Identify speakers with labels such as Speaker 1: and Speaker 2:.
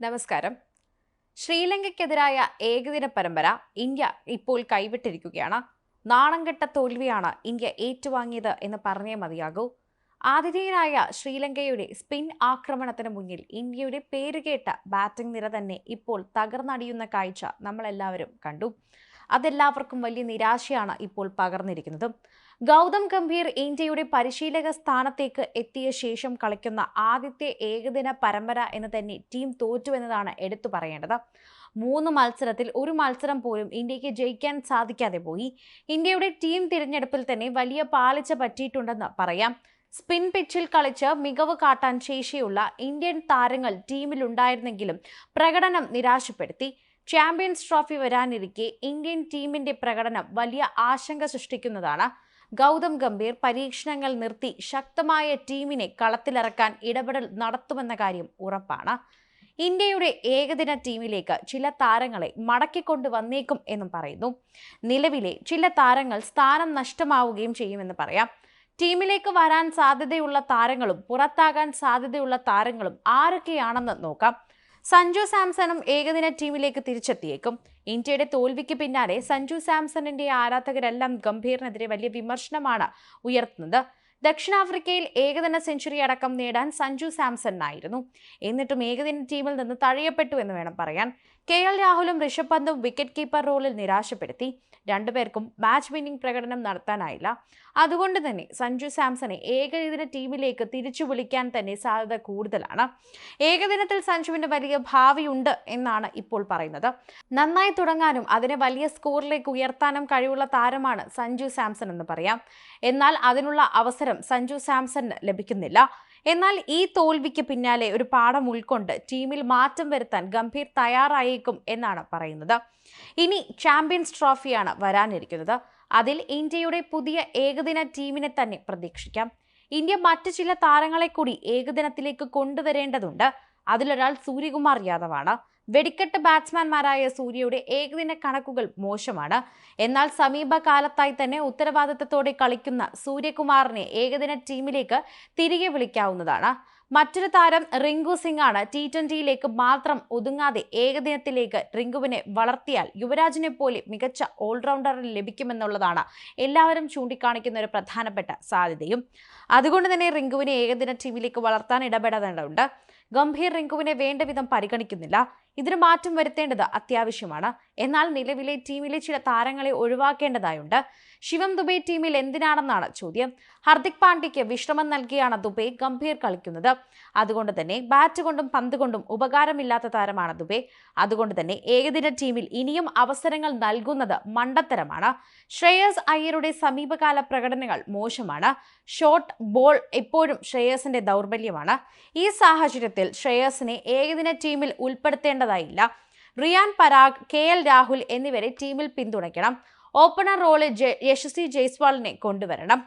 Speaker 1: നമസ്കാരം. ശ്രീലങ്കയ്ക്കെതിരായ ഏകദിന പരമ്പര ഇന്ത്യ ഇപ്പോൾ കൈവിട്ടിരിക്കുകയാണ്. നാണംകെട്ട തോൽവിയാണ് ഇന്ത്യ ഏറ്റുവാങ്ങിയത് എന്ന് പറഞ്ഞേ മതിയാകൂ. ആതിഥേയരായ ശ്രീലങ്കയുടെ സ്പിൻ ആക്രമണത്തിന് മുന്നിൽ ഇന്ത്യയുടെ പേരുകേട്ട ബാറ്റിംഗ് നിര തന്നെ ഇപ്പോൾ തകർന്നടിയുന്ന കാഴ്ച നമ്മളെല്ലാവരും കണ്ടു. അതെല്ലാവർക്കും വലിയ നിരാശയാണ് ഇപ്പോൾ പകർന്നിരിക്കുന്നത്. ഗൗതം ഗംഭീർ ഇന്ത്യയുടെ പരിശീലക സ്ഥാനത്തേക്ക് എത്തിയ ശേഷം കളിക്കുന്ന ആദ്യത്തെ ഏകദിന പരമ്പര എന്ന് തന്നെ ടീം തോറ്റു എന്നതാണ് എടുത്തു പറയേണ്ടത്. മൂന്ന് മത്സരത്തിൽ ഒരു മത്സരം പോലും ഇന്ത്യയ്ക്ക് ജയിക്കാൻ സാധിക്കാതെ പോയി. ഇന്ത്യയുടെ ടീം തിരഞ്ഞെടുപ്പിൽ തന്നെ വലിയ പാളിച്ച പറ്റിയിട്ടുണ്ടെന്ന് പറയാം. സ്പിൻ പിച്ചിൽ കളിച്ച് മികവ് കാട്ടാൻ ശേഷിയുള്ള ഇന്ത്യൻ താരങ്ങൾ ടീമിലുണ്ടായിരുന്നെങ്കിലും പ്രകടനം നിരാശപ്പെടുത്തി. ചാമ്പ്യൻസ് ട്രോഫി വരാനിരിക്കെ ഇന്ത്യൻ ടീമിന്റെ പ്രകടനം വലിയ ആശങ്ക സൃഷ്ടിക്കുന്നതാണ്. ഗൗതം ഗംഭീർ പരീക്ഷണങ്ങൾ നിർത്തി ശക്തമായ ടീമിനെ കളത്തിലിറക്കാൻ ഇടപെടൽ നടത്തുമെന്ന കാര്യം ഉറപ്പാണ്. ഇന്ത്യയുടെ ഏകദിന ടീമിലേക്ക് ചില താരങ്ങളെ മടക്കിക്കൊണ്ട് വന്നേക്കും എന്നും പറയുന്നു. നിലവിലെ ചില താരങ്ങൾ സ്ഥാനം നഷ്ടമാവുകയും ചെയ്യുമെന്ന് പറയാം. ടീമിലേക്ക് വരാൻ സാധ്യതയുള്ള താരങ്ങളും പുറത്താകാൻ സാധ്യതയുള്ള താരങ്ങളും ആരൊക്കെയാണെന്ന് നോക്കാം. സഞ്ജു സാംസണും ഏകദിന ടീമിലേക്ക് തിരിച്ചെത്തിയേക്കും. ഇന്ത്യയുടെ തോൽവിക്ക് പിന്നാലെ സഞ്ജു സാംസണിന്റെ ആരാധകരെല്ലാം ഗംഭീറിനെതിരെ വലിയ വിമർശനമാണ് ഉയർത്തുന്നത്. ദക്ഷിണാഫ്രിക്കയിൽ ഏകദിന സെഞ്ചുറി അടക്കം നേടാൻ സഞ്ജു സാംസണിനായിരുന്നു എന്നിട്ടും ഏകദിന ടീമിൽ നിന്ന് തഴയപ്പെട്ടു എന്ന് വേണം പറയാൻ. കെ എൽ രാഹുലും ഋഷഭ് പന്തും വിക്കറ്റ് കീപ്പർ റോളിൽ നിരാശപ്പെടുത്തി. രണ്ടുപേർക്കും മാച്ച് വിന്നിംഗ് പ്രകടനം നടത്താനായില്ല. അതുകൊണ്ട് തന്നെ സഞ്ജു സാംസണെ ഏകദിന ടീമിലേക്ക് തിരിച്ചു വിളിക്കാൻ തന്നെ സാധ്യത കൂടുതലാണ്. ഏകദിനത്തിൽ സഞ്ജുവിന് വലിയ ഭാവിയുണ്ട് എന്നാണ് ഇപ്പോൾ പറയുന്നത്. നന്നായി തുടങ്ങാനും അതിനെ വലിയ സ്കോറിലേക്ക് ഉയർത്താനും കഴിവുള്ള താരമാണ് സഞ്ജു സാംസൺ എന്ന് പറയാം. എന്നാൽ അതിനുള്ള അവസരം സഞ്ജു സാംസണിന് ലഭിക്കുന്നില്ല. എന്നാൽ ഈ തോൽവിക്ക് പിന്നാലെ ഒരു പാഠം ഉൾക്കൊണ്ട് ടീമിൽ മാറ്റം വരുത്താൻ ഗംഭീർ തയ്യാറായേക്കും എന്നാണ് പറയുന്നത്. ഇനി ചാമ്പ്യൻസ് ട്രോഫിയാണ് വരാനിരിക്കുന്നത്. അതിൽ ഇന്ത്യയുടെ പുതിയ ഏകദിന ടീമിനെ തന്നെ പ്രതീക്ഷിക്കാം. ഇന്ത്യ മറ്റു ചില താരങ്ങളെ കൂടി ഏകദിനത്തിലേക്ക് കൊണ്ടുവരേണ്ടതുണ്ട്. അതിലൊരാൾ സൂര്യകുമാർ യാദവാണ്. വെടിക്കെട്ട് ബാറ്റ്സ്മാൻമാരായ സൂര്യയുടെ ഏകദിന കണക്കുകൾ മോശമാണ്. എന്നാൽ സമീപകാലത്തായി തന്നെ ഉത്തരവാദിത്തത്തോടെ കളിക്കുന്ന സൂര്യകുമാറിനെ ഏകദിന ടീമിലേക്ക് തിരികെ വിളിക്കാവുന്നതാണ്. മറ്റൊരു താരം റിങ്കു സിംഗ് ആണ് ടി ട്വന്റിയിലേക്ക് മാത്രം ഒതുങ്ങാതെ ഏകദിനത്തിലേക്ക് റിങ്കുവിനെ വളർത്തിയാൽ യുവരാജിനെ പോലെ മികച്ച ഓൾറൗണ്ടറിന് ലഭിക്കുമെന്നുള്ളതാണ് എല്ലാവരും ചൂണ്ടിക്കാണിക്കുന്ന ഒരു പ്രധാനപ്പെട്ട സാധ്യതയും. അതുകൊണ്ട് തന്നെ റിങ്കുവിനെ ഏകദിന ടീമിലേക്ക് വളർത്താൻ ഇടപെടേണ്ടതുണ്ട്. ഗംഭീർ റിങ്കുവിനെ വേണ്ട വിധം പരിഗണിക്കുന്നില്ല. ഇതിന് മാറ്റം വരുത്തേണ്ടത് അത്യാവശ്യമാണ്. എന്നാൽ നിലവിലെ ടീമിലെ ചില താരങ്ങളെ ഒഴിവാക്കേണ്ടതായുണ്ട്. ശിവം ദുബൈ ടീമിൽ എന്തിനാണെന്നാണ് ചോദ്യം. ഹർദിക് പാണ്ഡ്യയ്ക്ക് വിശ്രമം നൽകിയാണ് ദുബൈ ഗംഭീർ കളിക്കുന്നത്. അതുകൊണ്ട് തന്നെ ബാറ്റ് കൊണ്ടും പന്ത് കൊണ്ടും ഉപകാരമില്ലാത്ത താരമാണ് ദുബൈ. അതുകൊണ്ട് തന്നെ ഏകദിന ടീമിൽ ഇനിയും അവസരങ്ങൾ നൽകുന്നത് മണ്ടത്തരമാണ്. ശ്രേയസ് അയ്യരുടെ സമീപകാല പ്രകടനങ്ങൾ മോശമാണ്. ഷോട്ട് ബോൾ എപ്പോഴും ശ്രേയസിന്റെ ദൗർബല്യമാണ്. ഈ സാഹചര്യത്തിൽ ശ്രേയസിനെ ഏകദിന ടീമിൽ ഉൾപ്പെടുത്തേണ്ടതായില്ല റിയാൻ പരാഗ് കെ എൽ രാഹുൽ എന്നിവരെ ടീമിൽ പിന്തുണയ്ക്കണം. ഓപ്പണർ റോളിൽ യശസ്വി ജയ്സ്വാളിനെ കൊണ്ടുവരണം.